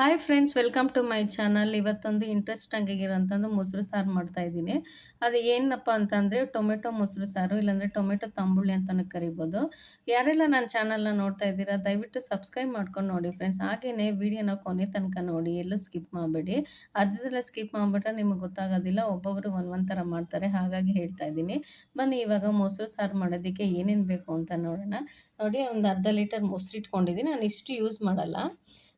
Hi friends welcome to my channel ಇವತ್ತೊಂದು interest ಆಗಿರೋಂಥದ್ದು ಮೊಸರು ಸಾರು ಮಾಡ್ತಾ ಇದ್ದೀನಿ. ಅದು ಏನಪ್ಪ ಅಂತಂದರೆ ಟೊಮೆಟೊ ಮೊಸರು ಸಾರು, ಇಲ್ಲಾಂದರೆ ಟೊಮೆಟೊ ತಂಬುಳಿ ಅಂತಲೂ ಕರಿಬೋದು. ಯಾರೆಲ್ಲ ನನ್ನ ಚಾನಲ್ನ ನೋಡ್ತಾ ಇದ್ದೀರಾ, ದಯವಿಟ್ಟು ಸಬ್ಸ್ಕ್ರೈಬ್ ಮಾಡ್ಕೊಂಡು ನೋಡಿ ಫ್ರೆಂಡ್ಸ್ ಹಾಗೆಯೇ ವಿಡಿಯೋನ ಕೊನೆ ತನಕ ನೋಡಿ, ಎಲ್ಲೂ ಸ್ಕಿಪ್ ಮಾಡಬೇಡಿ. ಅರ್ಧದಲ್ಲೇ ಸ್ಕಿಪ್ ಮಾಡಿಬಿಟ್ರೆ ನಿಮಗೆ ಗೊತ್ತಾಗೋದಿಲ್ಲ ಒಬ್ಬೊಬ್ಬರು ಒಂದು ಒಂದು ಥರ ಮಾಡ್ತಾರೆ, ಹಾಗಾಗಿ ಹೇಳ್ತಾ ಇದ್ದೀನಿ. ಬನ್ನಿ, ಇವಾಗ ಮೊಸರು ಸಾರು ಮಾಡೋದಕ್ಕೆ ಏನೇನು ಬೇಕು ಅಂತ ನೋಡೋಣ. ನೋಡಿ, ಒಂದು ಅರ್ಧ ಲೀಟರ್ ಮೊಸರು ಇಟ್ಕೊಂಡಿದ್ದೀನಿ. ನಾನು ಇಷ್ಟು ಯೂಸ್ ಮಾಡಲ್ಲ.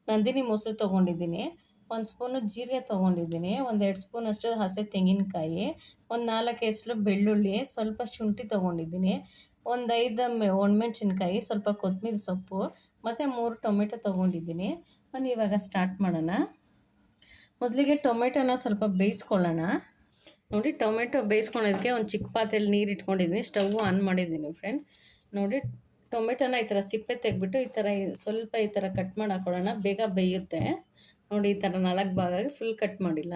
ನಂದಿನಿ ಮೊಸರು ತೊಗೊಂಡಿದ್ದೀನಿ. ಒಂದು ಸ್ಪೂನು ಜೀರಿಗೆ ತೊಗೊಂಡಿದ್ದೀನಿ. ಒಂದೆರಡು ಸ್ಪೂನ್ ಅಷ್ಟು ಹಸೆ ತೆಂಗಿನಕಾಯಿ. ಒಂದು ನಾಲ್ಕು ಹೆಸರು ಬೆಳ್ಳುಳ್ಳಿ. ಸ್ವಲ್ಪ ಶುಂಠಿ ತೊಗೊಂಡಿದ್ದೀನಿ. ಒಂದು ಐದು ಒಣಮೆಣ್ಸಿನ್ಕಾಯಿ, ಸ್ವಲ್ಪ ಕೊತ್ತಂಬರಿ ಸೊಪ್ಪು, ಮತ್ತು ಮೂರು ಟೊಮೆಟೊ ತೊಗೊಂಡಿದ್ದೀನಿ. ಬನ್ನಿ, ಇವಾಗ ಸ್ಟಾರ್ಟ್ ಮಾಡೋಣ. ಮೊದಲಿಗೆ ಟೊಮೆಟೊನ ಸ್ವಲ್ಪ ಬೇಯಿಸ್ಕೊಳ್ಳೋಣ. ನೋಡಿ, ಟೊಮೆಟೊ ಬೇಯಿಸ್ಕೊಳೋದಕ್ಕೆ ಒಂದು ಚಿಕ್ಕ ಪಾತ್ರೆಯಲ್ಲಿ ನೀರು ಇಟ್ಕೊಂಡಿದ್ದೀನಿ. ಸ್ಟವ್ ಆನ್ ಮಾಡಿದ್ದೀನಿ ಫ್ರೆಂಡ್ಸ್ ನೋಡಿ ಟೊಮೆಟೊನ ಈ ಥರ ಸಿಪ್ಪೆ ತೆಗೆದ್ಬಿಟ್ಟು ಈ ಥರ ಸ್ವಲ್ಪ ಈ ಥರ ಕಟ್ ಮಾಡಿ ಹಾಕೊಳ್ಳೋಣ. ಬೇಗ ಬೇಯುತ್ತೆ. ನೋಡಿ ಈ ಥರ ನಾಲ್ಕು ಭಾಗ ಫುಲ್ ಕಟ್ ಮಾಡಿಲ್ಲ.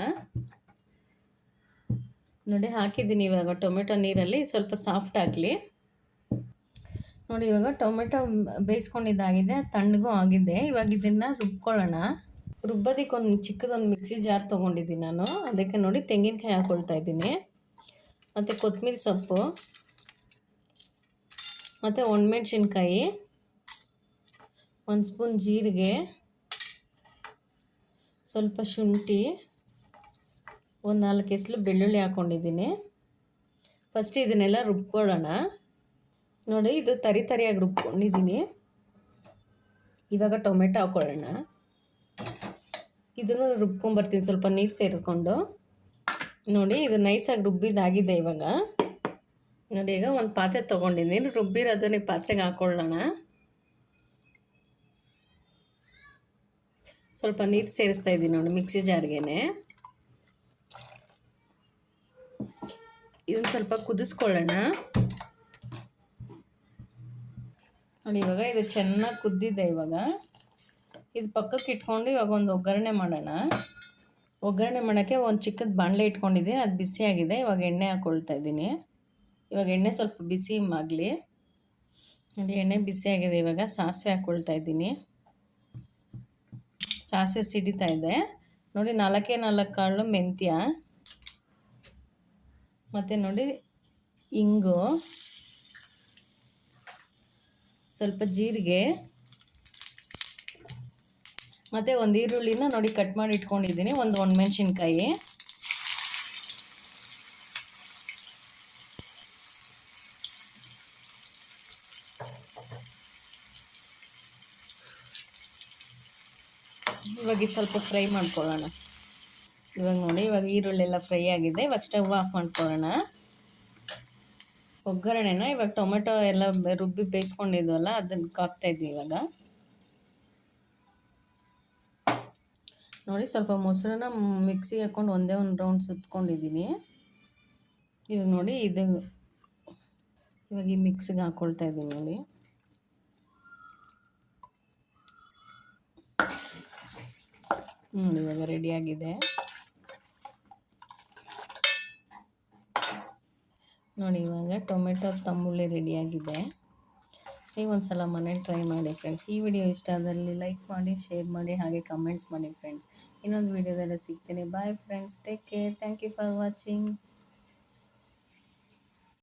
ನೋಡಿ ಹಾಕಿದ್ದೀನಿ ಇವಾಗ ಟೊಮೆಟೊ ನೀರಲ್ಲಿ. ಸ್ವಲ್ಪ ಸಾಫ್ಟ್ ಆಗಲಿ. ನೋಡಿ ಇವಾಗ ಟೊಮೆಟೊ ಬೇಯಿಸ್ಕೊಂಡಿದ್ದಾಗಿದೆ. ತಣ್ಣಗೂ ಆಗಿದೆ. ಇವಾಗ ಇದನ್ನು ರುಬ್ಕೊಳ್ಳೋಣ. ರುಬ್ಬೋದಕ್ಕೊಂದು ಚಿಕ್ಕದೊಂದು ಮಿಕ್ಸಿ ಜಾರ್ ತೊಗೊಂಡಿದ್ದೀನಿ ನಾನು. ಅದಕ್ಕೆ ನೋಡಿ ತೆಂಗಿನಕಾಯಿ ಹಾಕ್ಕೊಳ್ತಾ ಇದ್ದೀನಿ. ಮತ್ತು ಕೊತ್ತಂಬರಿ ಸೊಪ್ಪು. ಮತ್ತು ಒಣಮೆಣ್ಸಿನ್ಕಾಯಿ, ಒಂದು ಸ್ಪೂನ್ ಜೀರಿಗೆ, ಸ್ವಲ್ಪ ಶುಂಠಿ, ಒಂದು ನಾಲ್ಕು ಎಸಲು ಬೆಳ್ಳುಳ್ಳಿ ಹಾಕ್ಕೊಂಡಿದ್ದೀನಿ ಫಸ್ಟ್ ಇದನ್ನೆಲ್ಲ ರುಬ್ಕೊಳ್ಳೋಣ. ನೋಡಿ, ಇದು ತರಿ ತರಿಯಾಗಿ ರುಬ್ಕೊಂಡಿದ್ದೀನಿ. ಇವಾಗ ಟೊಮೆಟೊ ಹಾಕ್ಕೊಳ್ಳೋಣ ಇದನ್ನು ರುಬ್ಕೊಂಬರ್ತೀನಿ, ಸ್ವಲ್ಪ ನೀರು ಸೇರಿಸ್ಕೊಂಡು. ನೋಡಿ, ಇದು ನೈಸಾಗಿ ರುಬ್ಬಿದಾಗಿದೆ ಇವಾಗ. ನೋಡಿ, ಈಗ ಒಂದು ಪಾತ್ರೆ ತೊಗೊಂಡಿದ್ದೀನಿ ರುಬ್ಬಿರೋದನ್ನ ಪಾತ್ರೆಗೆ ಹಾಕ್ಕೊಳ್ಳೋಣ ಸ್ವಲ್ಪ ನೀರು ಸೇರಿಸ್ತಾ ಇದ್ದೀನಿ ನೋಡಿ, ಮಿಕ್ಸಿ ಜಾರ್ಗೆ ಇದನ್ನು ಸ್ವಲ್ಪ ಕುದಿಸ್ಕೊಳ್ಳೋಣ. ನೋಡಿ, ಇವಾಗ ಇದು ಚೆನ್ನಾಗಿ ಕುದ್ದಿದೆ ಇವಾಗ. ಇದು ಪಕ್ಕಕ್ಕೆ ಇಟ್ಕೊಂಡು ಇವಾಗ ಒಂದು ಒಗ್ಗರಣೆ ಮಾಡೋಣ. ಒಗ್ಗರಣೆ ಮಾಡೋಕ್ಕೆ ಒಂದು ಚಿಕ್ಕದ ಬಾಣಲೆ ಇಟ್ಕೊಂಡಿದ್ದೀನಿ ಅದು ಬಿಸಿಯಾಗಿದೆ. ಇವಾಗ ಎಣ್ಣೆ ಹಾಕ್ಕೊಳ್ತಾ ಇದ್ದೀನಿ ಇವಾಗ ಎಣ್ಣೆ ಸ್ವಲ್ಪ ಬಿಸಿ ಆಗಲಿ. ನೋಡಿ, ಎಣ್ಣೆ ಬಿಸಿಯಾಗಿದೆ ಇವಾಗ ಸಾಸಿವೆ ಹಾಕ್ಕೊಳ್ತಾ ಇದ್ದೀನಿ. ಸಾಸಿವೆ ಸಿಡಿತಾ ಇದೆ. ನೋಡಿ, ನಾಲ್ಕೇ ನಾಲ್ಕು ಕಾಳು ಮೆಂತ್ಯ. ಮತ್ತು ನೋಡಿ, ಇಂಗು. ಸ್ವಲ್ಪ ಜೀರಿಗೆ. ಮತ್ತು ಒಂದು ಈರುಳ್ಳಿನ ನೋಡಿ ಕಟ್ ಮಾಡಿ ಇಟ್ಕೊಂಡಿದ್ದೀನಿ. ಒಂದು ಒಣಮೆಣ್ಸಿನ್ಕಾಯಿ. ಇವಾಗ ಸ್ವಲ್ಪ ಫ್ರೈ ಮಾಡ್ಕೊಳ್ಳೋಣ. ಇವಾಗ ನೋಡಿ, ಇವಾಗ ಈರುಳ್ಳಿ ಎಲ್ಲ ಫ್ರೈ ಆಗಿದೆ. ಇವಾಗ ಸ್ಟವ್ ಆಫ್ ಮಾಡ್ಕೊಳ್ಳೋಣ. ಒಗ್ಗರಣೆನ ಇವಾಗ ಟೊಮೆಟೊ ಎಲ್ಲ ರುಬ್ಬಿ ಬೇಯಿಸ್ಕೊಂಡಿದ್ವಲ್ಲ, ಅದನ್ನ ಕಾಕ್ತಾ ಇದ್ವಿ ಇವಾಗ. ನೋಡಿ, ಸ್ವಲ್ಪ ಮೊಸರನ್ನ ಮಿಕ್ಸಿಗೆ ಹಾಕ್ಕೊಂಡು ಒಂದೇ ಒಂದು ರೌಂಡ್ ಸುತ್ಕೊಂಡಿದ್ದೀನಿ. ಇವಾಗ ನೋಡಿ, ಇದು ಇವಾಗ ಈ ಮಿಕ್ಸಿಗೆ ಹಾಕ್ಕೊಳ್ತಾ ಇದ್ದೀನಿ ನೋಡಿ. ಹ್ಞೂ ಇವಾಗ ರೆಡಿಯಾಗಿದೆ ನೋಡಿ, ಇವಾಗ ಟೊಮೆಟೊ ತಂಬುಳಿ ರೆಡಿಯಾಗಿದೆ ನೀವು ಒಂದು ಸಲ ಮನೇಲಿ ಟ್ರೈ ಮಾಡಿ ಫ್ರೆಂಡ್ಸ್ ಈ ವಿಡಿಯೋ ಇಷ್ಟ ಆದಲ್ಲಿ ಲೈಕ್ ಮಾಡಿ ಶೇರ್ ಮಾಡಿ, ಹಾಗೆ ಕಮೆಂಟ್ಸ್ ಮಾಡಿ ಫ್ರೆಂಡ್ಸ್ ಇನ್ನೊಂದು ವಿಡಿಯೋದಲ್ಲಿ ಸಿಗ್ತೀನಿ. Bye friends take care thank you for watching